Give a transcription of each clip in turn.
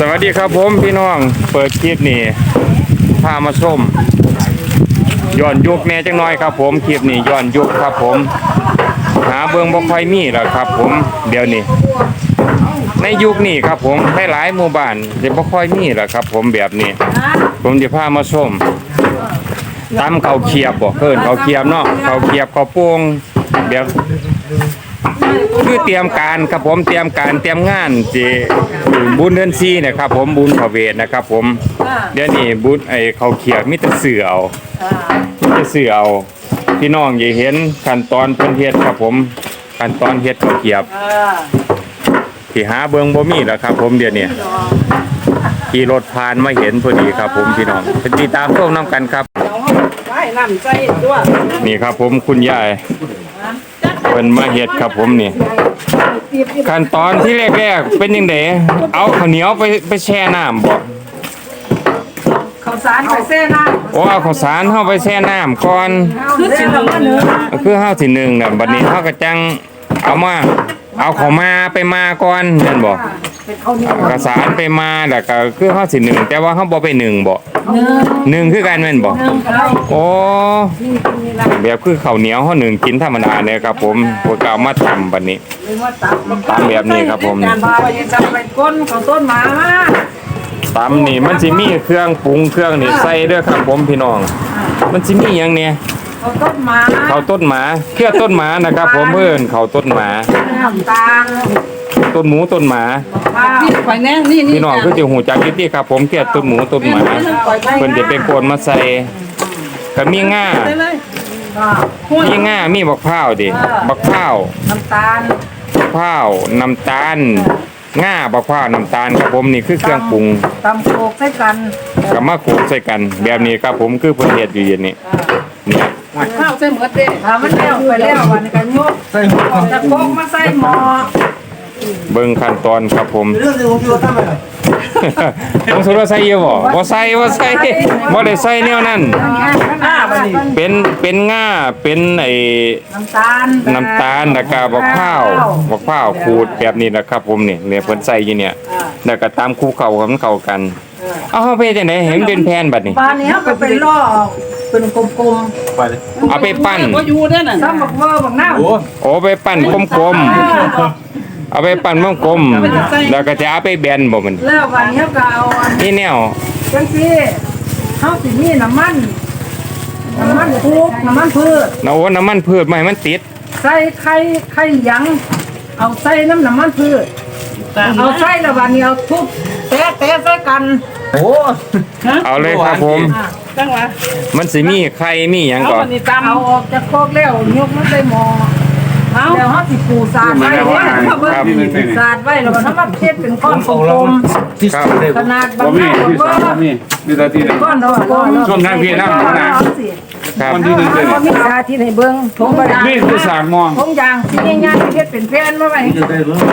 สวัสดีครับผมพี่น้องเปิดคลิปนี่พามาชมย้อนยุคแน่จังน้อยครับ ผมคลิปนี้ย้อนยุคครับ ผม หาเบิ่งบ่ค่อยมีแล้วครับ ผมเดี๋ยวนี้ในยุคนี้ครับ ผมหลายหมู่บ้านจะบ่ค่อยมีแล้วครับ ผมแบบนี้ ผมจะพามาชมตำเขาเขียบบ่เพิ่นเขาเขียบเนาะเขาเขียบเขาโป่งแบบ คือเตรียมการครับผมเตรียมการเตรียมงานจีบุญเดือนซีเนี่ยครับผมบุญพระเวทนะครับผมเดี๋ยวนี้บุญไอเขาเขียบมิตรเสือเอามิตรเสือเอาพี่น้องอย่าเห็นขั้นตอนเพิ่นเฮ็ดครับผมขั้นตอนเฮ็ดเขาเขียบที่หาเบิงบ่มีแล้วครับ ผมเดี๋ยวนี้ขี่รถผ่านมาเห็นพอดีครับ ผมพี่น้องไปติดตามชมน้ำกันครับไว้น้ำใจตัวนี่ครับผมคุณยาย เพิ่นมาเฮ็ดครับผมนี่ขั้นตอนที่แรกๆเป็นยังไงเอาข้าวเหนียวไปไปแช่น้ำบ่ข้าวสารไปเส้นนะโอ้เอาข้าวสารเข้าไปแช่น้ำก่อนคือสิหนึ่งเนื้อคือข้าวที่หนึ่งน่ะบัดนี้เฮาก็จังเอามา เอาเข้าวมาไปมาก่อนแม่นบ่เป็นข้าวเหนียวข้าวสารไปมาแล้วก็คือข้าวที่หนึ่งแต่ว่าเฮาบ่ไปหนึ่งบ่เนื้อหนึ่งคือกันแม่นบ่เนื้อเราโอ้แบบคือข้าวเหนียวเฮาหนึ่งกินธรรมดาเนี่ยครับผมพวกก็เอามาทำบัดนี้เรียกว่าตับตามแบบนี้ครับผม การพาไปจับไปก้นข้าวต้นหมามาตำนี่มันสิมีเครื่องปรุงเครื่องนี่ใส่เด้อครับผมพี่น้อง มันสิมีหยังเนี่ย ข้าวต้นหมาเขาต้นหมาเครือต้นหมานะครับ ผมเพื่อนเขาต้นหมา น้ำตาลต้นหมูต้นหมาข้าวนี่ไปแน่นี่นี่พี่น้องคือจะหูจักอยี่ที่ครับผมเครือต้นหมูต้นหมาเพิ่นจะไปโกนมาใส่ก็มีง่าได้เลยมีง่ามีบักพร้าวดิบักพร้าว น้ำตาลบักพร้าวน้ำตาลง่าบักพร้าวน้ำตาลครับผมนี่คือเครื่องปรุงตำโขกใส่กันก็มาโขลกใส่กัน แบบนี้ครับผมคือเพิ่นเฮ็ดอยู่อย่างนี้นี่ ข้าวใส่หมดเด้ถ้ามันแล้วไปแล้ววันนี้กันยกใส่จะโคกมาใส่หม้อเบิ่งขั้นตอนครับผมเรื่องหนึงผมคิดว่าทำไมต้องสุรใส่อยู่บ่บ่ใส่บ่ใส่บ่ได้ใส่แนวนั้นอ่าบัดนี้เป็น เป็นง่า เป็นไอ้น้ำตาล น้ำตาลแล้วก็บักข้าวบักข้าวขูดแบบนี้นะครับผมนี่เนี่ยเพิ่นใส่อยู่เนี่ย แล้วก็ตามคู่เข้ากับมันเข้ากัน เอาเฮาไปจังได๋เห็นเป็นแผ่นบัดนี้ปลาเนี้ยก็ไปล่อ เป็นกลมไปเลยเอาไปปั้นๆซ้ำบักเวอร์บักหน้าโอ้โอ้ไปปั้นกลมๆเอาไปปั้นกลมๆแล้วก็จะเอาไปแบนบ่มันแล้ววันนี้ก็เอาอันนี่แนวจังซี่เขาสิมีน้ำมันน้ำมันทุกน้ำมันพืชเอาน้ำมันพืชมาให้มันติดใส่ไข่ไข่เหลียงเอาใส่น้ำน้ำมันพืชเอาใส่แล้ววันนี้เอาทุบแตะแตะใส่กันโหเอาเลยครับผม จังหวะมันสิมีไข่มีหยังก่อนเอาออกจากโคกแล้วยกมันใส่หม้อแล้วเขาสิปูสาดไว้เนี่ยเขาเบิ่งสาดไว้แล้วก็ทำมาเพ็ดเป็นก้อนกลมที่สุดเลยๆขนาดบางมีหน้าที่ก็สามมีมีตาที่ไหนก้อนดอกก้อนช่วงนั้นพี่นั่งอยู่นะครับคนที่หนึ่งเลยก็มีสาธิตให้เบิ่งทงกระดาษนี่คือสามมองทงยางที่ง่ายๆที่เฮ็ดเป็นแผ่นมาไว้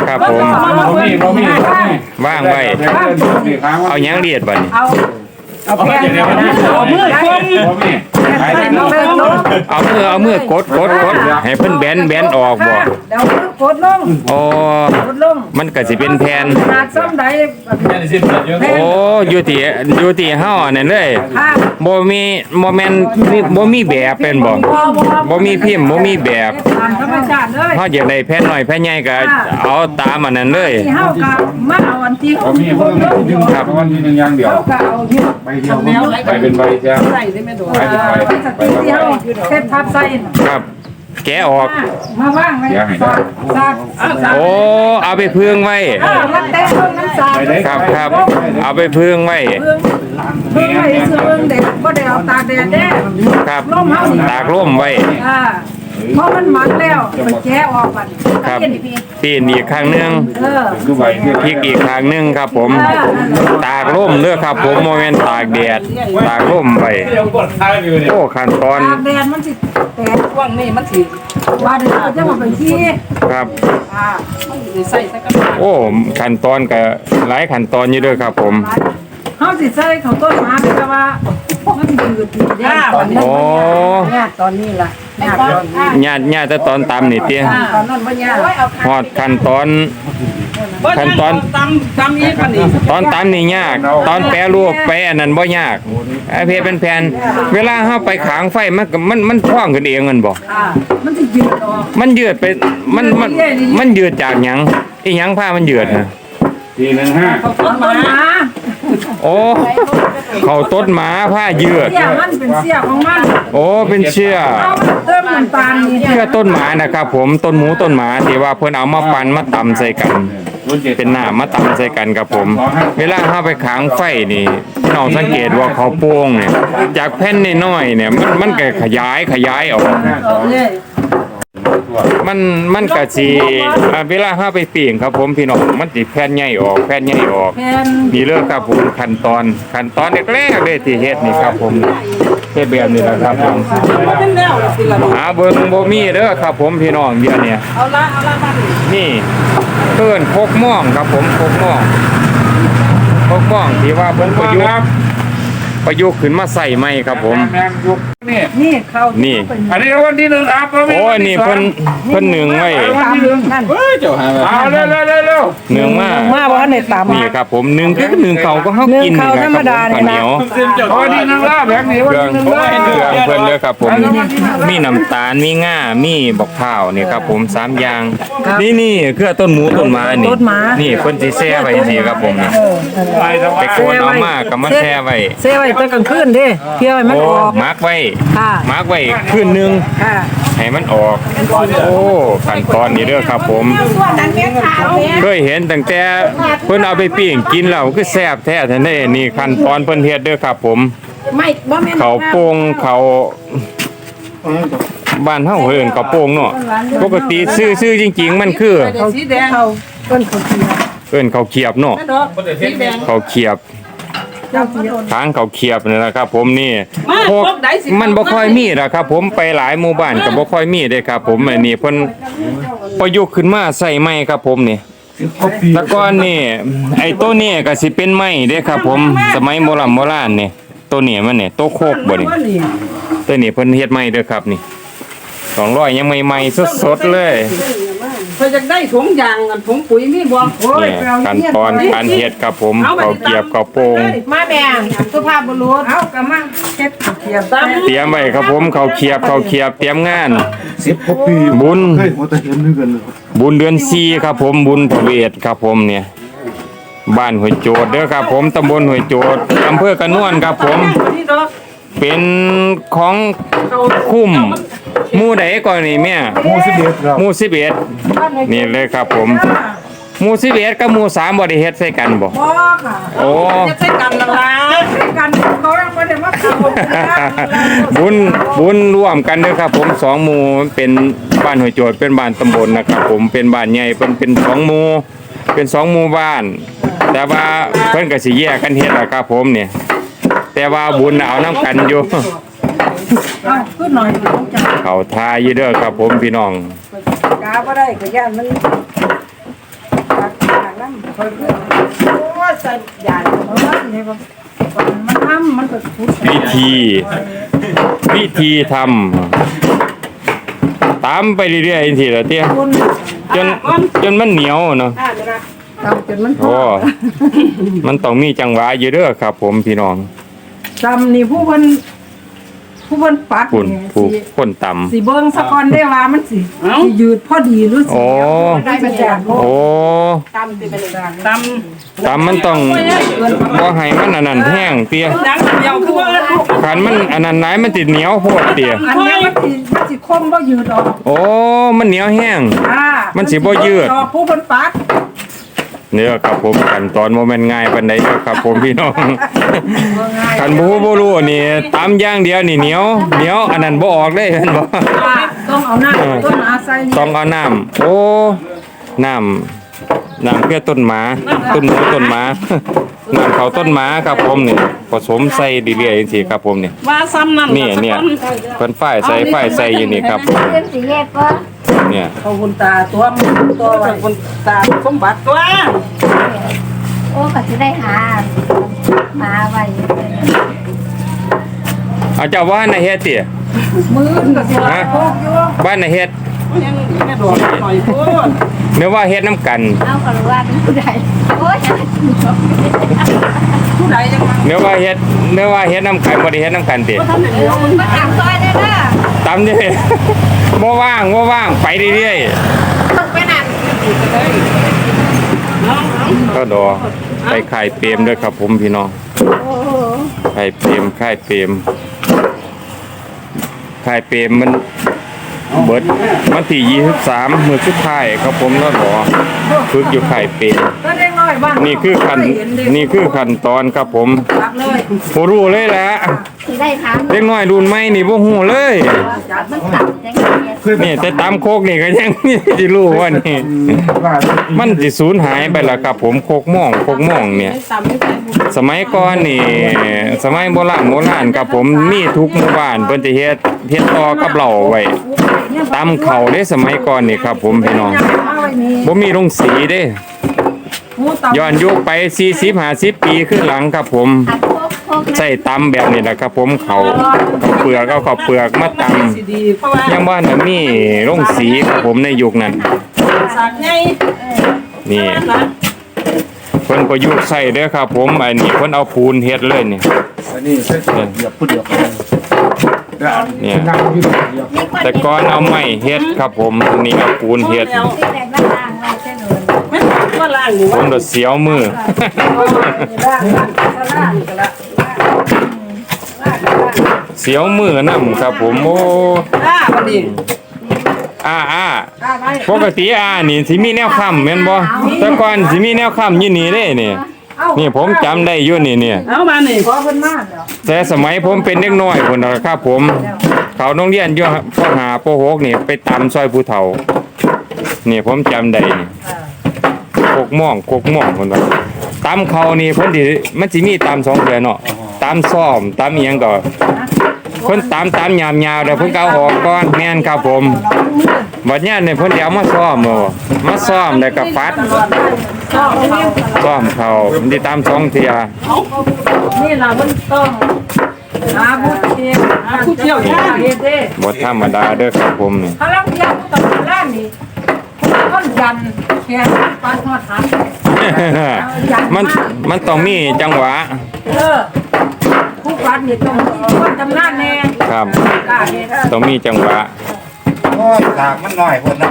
ครับผม บ่มีบ่มีบ่มีว่างไว้มีค้างว่าเอาหยังเรียดบัดนี้เอา เอาแผ่นเอามือคมบ่มีขายใส่ได้ลงไปลงเอามือเอามือกดกดกดให้เพิ่นแบนแบนออกบ่เดี๋ยวมือกดลงโอ้กดลงมันก็สิเป็นแผ่นขนาดซ้ำใดแค่สิบเยอะโอ้อยู่ที่อยู่ที่เฮาอันนั้นเลยค่ะบ่มีบ่แม่นมีบ่มีแบบเป็นบ่บ่มีพิมพ์บ่มีแบบตามธรรมชาติเลยเฮาอยากได้แผ่นน้อยแผ่นใหญ่ก็เอาตามอันนั้นเลยที่เฮาก็มาเอาอันที่บ่เขามีมีเพิ่มลงอยู่ครับวันที่หนึ่งอย่างเดียวเฮาก็เอาที่ใบเดียวไปเป็นใบจ้าใส่ได้ไหมดูเออไว้สติที่เฮาเฮ็ดพับใส่น่ะครับ แกะออก มาว่างไว้สาดสาดสาดโอ้เอาไปพึ่งไว้ เออมันแตะเบิ่งน้ำสาดครับครับ เอาไปพึ่งไว้เบิ่งเบิ่งไว้ซื้อเบิ่งเด็กบ่ได้เอาตากแดดแน่ครับตากร่มไว้ อ่า เพราะมันหมันแล้วไปแกะออกบัดครับเห็นพี่ปีนอีกครั้งหนึงเออคือใบที่พริกอีกครั้งหนึงครับ ผมตากร่มเด้อครับ ผมโมเมนตากแดดตากร่มไว้เดี๋ยวกดท้ายอยู่เนี่ยโอ้ขั้นตอนตากแดดมันสิแตกว่างนี่มันสิว่าเดี๋ยวเราจะมาไปขี้ครับ อ่ามันสิใส่ใส่กระโอ้ขั้นตอนก็หลายขั้นตอนอยู่เด้อครับ ผมเฮาสิใส่ข้าวต้นหมาแต่ว่ามันสิยืดดีเด้บัดนี้โอ้ยากตอนนี้ล่ะยากตอนนี้ ญาติญาติแต่ตอนตำนี่เตี้ยอ่าตอนนั้นบ่ยากฮอดขั้นตอน ขั้นตอนตำตำอีกปานนี้ตอนตำนี่ยาก ตอนแปรรูปไปอันนั้นบ่ยากไอเพเป็นแผ่นเวลาเฮาไปขางไฟมันก็มันมันพองขึ้นเองมันบ่อ่ามันสิยืดออกมันยืดไปมันมันมันยืดจากหยังอีหยังผ้ามันยืดนะทีหนึ่งห้าเขาต้นมาโอ้ เขาต้นหมาผ้ายืดเสียมันเป็นเสียของมันโอ้เป็นเชื่อเอาเติมน้ำตาลนี่เชื่อต้นหมานะครับ ผมต้นหมูต้นหมาที่ว่าเพิ่นเอามาปั่นมาตำใส่กันรุ่นเจ็ดเป็นหน้ามาตำใส่กันครับผม เวลาเข้าไปขางไฟนี่พี่น้องสังเกตว่าเขาโป่งเนี่ยจากแผ่นน้อยๆเนี่ยมันมันก็ขยายขยายออก ออกเลย มันมันก็สิอ่าเวลาเข้าไปปีงครับผมพี่น้องมันสิแผ่นใหญ่ออกแผ่นใหญ่ออกแผ่นนี่เรื่องครับผมขั้นตอนขั้นตอนแรกๆเลยที่เฮ็ดนี่ครับผมเฮ็ดแบบนี้นะครับผมเป็นแล้วสิละหาเบิ่งบ่มีเด้อครับ ผมพี่น้องเดี๋ยวนี้เอาละเอาละมาดินี่เพิ่นโคกม่องครับผมโคกม่องโคกม่องที่ว่าเพิ่นประยุกต์ ประยุกต์ขึ้นมาใส่ใหมครับผม แม่ยุกนี่นี่เขานี่อันนี้วันที่หนึ่งครับโอ้ยนี่เพิ่นเพิ่นหนึ่งไว้วันที่หนึ่งนั่นเฮ้ยเจ้าหาเอาเร็วเร็วเร็วเร็วหนึ่งมากมาบ่ทันได้ตำนี่ครับผมหนึ่งคือหนึ่งเขาก็เฮากินนี่แหละครับผมข้าวเหนียวโอ้ยนี่นั่งล่าแบงนี่เควันรื่องที่หนึ่งเคล่ารื่องเพิ่นเด้อครับผม มีน้ำตาลมีง่ามีบักพร้าวนี่ครับผมสามอย่างนี่นี่คือต้นหมูต้นหมานี่นี่เพิ่นสิแช่ไว้จังซี่ครับผมนี่ไปโกนเอามากก็มาแช่ไว้ เซไว้ตอนกลางคืนเด้เพื่อให้มันโอ้ออกมาร์กไว้ค่ะมาร์กไว้คืนหนึงค่ะให้มันออกโอ้ขั้นตอนนี้เด้อครับ ผมเคยเห็นตั้งแต่เพิ่นเอาไปปิ้งกินแล้วคือแซ่บแท้แท้นี่นี่ขั้นตอนเพิ่นเฮ็ดเด้อครับ ผมไม่บ่แม่นเขาโป่งเขาบ้านเฮาเอิ้นเขาโป่งเนาะปกติซื้อซื้อจริง ๆ มันคือเขาสีแดงเขาต้นเขาเขียวเอิ้นเขาเขียบเนาะนั่นดอกสีแดงเขาเขียบ เจ้าเขียวทางเขาเขียบนี่แหละครับ ผมนี่มาพวกพวกใดสิ มันบ่ค่อยมีล่ะครับ ผมไปหลายหมู่บ้านก็บ่ค่อยมีเด้ครับ ผมอันนี้เพิ่นประยุกต์ขึ้นมาใส่ไม้ครับ ผมนี่แตะก่อนนี่ไอ้ตัวนี้ก็สิเป็นไม้เด้ครับ ผมสมัยโบราณโบราณนี่ตัวนี้มันนี่ตัวโคกบ่นี่ว่านี่ตัวนี้เพิ่นเฮ็ดไม้เด้อครับนี่200ยังใหม่ๆสดๆเลย เพิ่นจะได้ถุงยางกันถุงปุ๋ยมีบ่โอ้ยนี่ขั้นตอนการเฮ็ดครับผมเขาวเกรียบเขาวโป่งมาแม่สุภาพบุรุษเอากะมาเฮ็ดเขียวตำเตรียมไว้ครับผมเขาวเขียบเขาวเขียบเตรียมงาน สิบกว่าปีบุญ เคยหัวตะเห็นด้วยกันเลยบุญเดือนสี่ครับผมบุญพระเวทครับผมเนี่ย บ้านห้วยโจดเด้อครับผมตำบลห้วยโจดอำเภอกระนวนครับผม นี่ดอก เป็นของคุ้มหมู่ใดก่อนนี่แม่หมูสิบเอ็ดครับหมู่สิบเอ็ดนี่เลยครับผมหมู่สิบเอ็ดกับหมู่สามบ่ได้เฮ็ดใส่กันบ่บ่ค่ะโอ้ จะใช้กันละล่ะใช้กันเขายังบ่ได้มาเข้าบุญบุญร่วมกันเด้อครับผมสองหมู่เป็นบ้านห้วยโจดเป็นบ้านตำบลนะครับผมเป็นบ้านใหญ่เป็นเป็นสองหมู่เป็นสองหมู่บ้าน แต่ว่าเพิ่นก็สิแยกกันเฮ็ดล่ะครับผมเนี่ย แต่ว่าบุญน่ะเอานํกันอยู่เอาขึ้นหน่อยต้องจับเขาทายอยู่เด้อครับ ผมพี่น้อง กาบ่ได้ก็ย่านมันตักขาดน้ำคอยขึ้นโอ้ยใส่ยานเอาไว้นี่ก็มันทำมันก็ทุบวิธี วิธีทำตามไปเรื่อยๆทีละเตี้ยคนจนจนมันเหนียวเนาะทำจนมันพโอ้อมันต้องมีจังหวะอยู่เด้อครับ ผมพี่น้อง จำนี่ผู้เพิ่นผู้เพิ่นปัดคุณนี่ผู้สิคนต่ สิเบิ่งสะก่อนได้ว่ามันสิสิยืดพอดีหรือสิโอ้ได้เป็นแบบำโอ้ตำสิเป็นแบบตตามมันต้องบ่ให้มันอันนั้นแห้งเตี้ยำดังเดียวคือว่าลูกคันมันอันนั้นไหนมันติดเหนียวโพดเตี้ยอันนี้มันสิมันสิคมบ่ยืดออกโอ้มันเหนียวแห้ง อ่ามันสิบ่ยืดออกผู้เพิ่นปัด เนี่ยครับผมขั้นตอนโมเมนง่ายปานใดเด้อครับผมพี่น้องคันบ่ฮู้บ่รู้นี่ตามอย่างเดียวนี่เหนียวเหนียวอันนั้นบ่ออกเลยเห็นบ่ต้องเอาหน้าต้นอาศัยนี่ต้องเอาน้ำโอ้น้ำน้ำเพื่อต้นหมาต้นหมูต้นหมาน้ำเขาต้นหมาครับผมนี่ผสมใส่เรื่อยๆจังซี่ครับผมนี่ว่าซ้ำนั่นนี่เนี่ยเพิ่นฝ้ายใส่ฝ้ายใส่อยู่นี่ครับเรื่องสีแยกก็ เนี่ยเขาคุณตาตัวมันตัวไว้คุณตาสมบัติตัวโอ้ก็จะได้หาหมาไว้เอาเจ้าว่าน่ะเฮ็ดติมือมันก็สิว่าโคกอยู่บ้านน่ะเฮ็ดยังแม่ดอกหน่อยพูดนึกว่าเฮ็ดน้ำกันเอาก็รู้ว่าเป็นผู้ใดโอ้ยผู้ใดยังมานึกว่าเฮ็ดนึกว่าเฮ็ดน้ำกันบ่ได้เฮ็ดน้ำกันติเออมันมาถามซอยได้เด้อ ตามนี่บ่ว่างบ่ว่างไปเรื่อยต้องไปนั่นๆก็ดอไปขายเปรมด้วยครับผมพี่น้องโอ้โหขายเปรมขายเปรมขายเปรมมันเบิดวันที่23มื้อสุดท้ายครับผมแล้วดอฝึกอยู่ขายเปรมก็ได้ น้อยบ้านนี่คือขั้นนี่คือขั้นตอนครับผมตักเลยบ่รู้เลยแหละสิได้ถามเด็กน้อยรุ่นใหม่นี่บ่ฮู้เลยว่ามันต่ำจังไงนี่แต่ตามโคกนี่ก็ยังสิรู้ว่านี่ว่ามันสิสูญหายไปแล้วครับ ผมโคกหม่องโคกหม่องเนี่ยตำไม่ใส่บุกสมัยก่อนนี่ สมัยโบราณโบราณครับผมมีทุกหมู่บ้านเพิ่นจะเฮ็ดเฮ็ดต่อกับเหล่าไว้ตามเขาเด้สมัยก่อนนี่ครับ ผมพี่น้องเอาไว้นี่บ่มีโรงสีเด้ หมูตำย้อนยุคไป40 50ปีขึ้นหลังครับผมอัดโคกโคกใส่ตำแบบนี้แหละครับผมเขาเขาเปลือกเอาข้าวเปลือกมาตำสิดีเพราะว่ายังบ้านน่ะมีโรงสีครับผมในยุคนั้น สากใหญ่นี่เพิ่นประยุกต์ใส่เด้อครับผมอันนี้เพิ่นเอาปูนเฮ็ดเลยนี่ อันนี้ใส่เหยียบผู้เดียวกันเนี่ย นั่งอยู่เดียวมีคนแต่ก่อนเอาไม้เฮ็ดครับผมอันนี้เอาปูนเฮ็ดที่แต่งหน้าต่างเราจะโดน ไม่ว่าล่างอยู่ผมก็เสียวมือล่างล่างล่างก็ละเสียวมือนํครับ ผมโอ้ล่าบัดนี้อ่าอ่าล่าไว้ปกติอ่านี่สิมีแนวค้ำแม่นบ่แต่ก่อนสิมีแนวค้ำอยู่นี่เด้นี่นี่ผมจำได้อยู่นี่เนี่ย เอามานี่ขอเพิ่นมาแล้วแต่สมัยผมเป็นเด็กน้อยพุ่นน่ะครับผม เขาโรงเรียนอยู่ปหาปหกนี่ไปตำซอยผู้เฒ่า นี่ผมจำได้นี่ กกม่องกกม่องพุ่นว่าตำเขานี่เพิ่นสิมันสิมีตำสองแบบเนาะตำซ้อมตำอีหยังก็เพิ่นตำตำยามๆเดี๋ยวเพิ่นก็เอาออกก่อนแม่นครับผมบัดเนี้ยเนี่ยเพิ่นสิเอามาซ้อมเอามาซ้อมแล้วก็ฟัดชอบเขาซ้อมเขามันสิตำสองเที่ยนี่ล่ะมันต้องหาผู้เชี่ยวหาผู้เชี่ยวชาญเฮ็ดเด้บ่ธรรมดาเด้อครับผมนี่เขาลังเที่ยวต้องล่างนี่ ต้นยันแค่ปานทอดหางมันมันต้องมีจังหวะ เออผู้ฟันนี่ต้องคนจำนานแน่ครับกล้าเฮ็ดต้องมีจังหวะโอ้ยตากมันน้อยคนนะ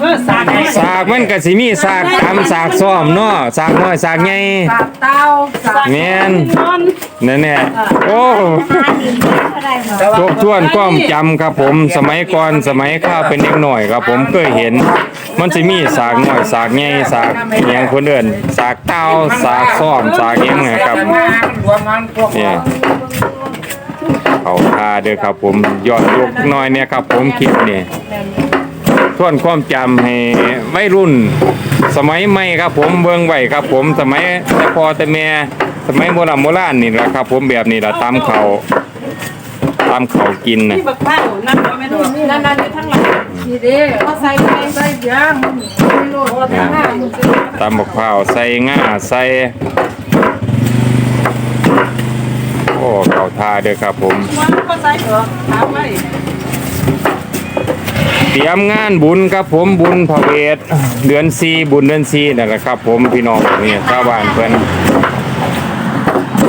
เออสากแน่สากมันก็สิมีสากตามสากซ้อมเนาะสากน้อยสากใหญ่ สากเตาสากแม่น นอนนั่นแหละโอ้หาดินเท่าไรหมดทบทวนความจำครับผมสมัยก่อนสมัยข้าวเป็นเด็กหน่อยครับผมเคยเห็น มันสิมีสากน้อยสากใหญ่สากอหยังคนเดินสากเต้าสากซ้อมสากหยังไงครับมันรวมมันพวกเนี่ยเขาทาเด้อครับผมย้อนยุคหน้อยเนี่ยครับผมคลิปนี่ ทวนความจำให้วัยรุ่น สมัยใหม่ครับ ผมเบิ่งไว้ครับ ผมสมัยแต่พอแต่แม่สมัยโบราณโบราณนี่แหละครับ ผมแบบนี้แหละตามเขาตามเขากินนะ ที่บักข้าวนั่นก็ไม่รู้นั่นนั่นอยู่ทั้งหลังนี่เด้เขาใส่ไปใส่ยางไม่รู้ว่าทั้งหน้ามันสิตามบักพร้าวใส่ง่าใส่โอ้เขาทาเด้อครับผมว่าก็ใส่เหรอถามไว้ เตรียมงานบุญครับผมบุญพระเวทเดือนซีบุญเดือนซีนั่นแหละครับ ผมพี่น้องนี่ชาวบ้านเพิ่อน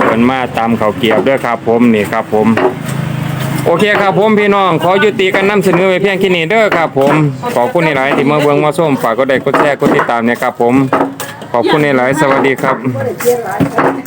เพิ่อนมาตามเขาเกียบด้วยครับ ผมนี่ครับ ผม โอเคครับผมพี่น้อง ขอยุติการนำเสนอไว้เพียงแค่นี้เด้อครับ ผมขอบคุณในหลายที่มาเบิ่งมาส้มฝากก็ได้กดแชร์กดติดตามเนี่ยครับ ผมขอบคุณในหลายสวัสดีครับ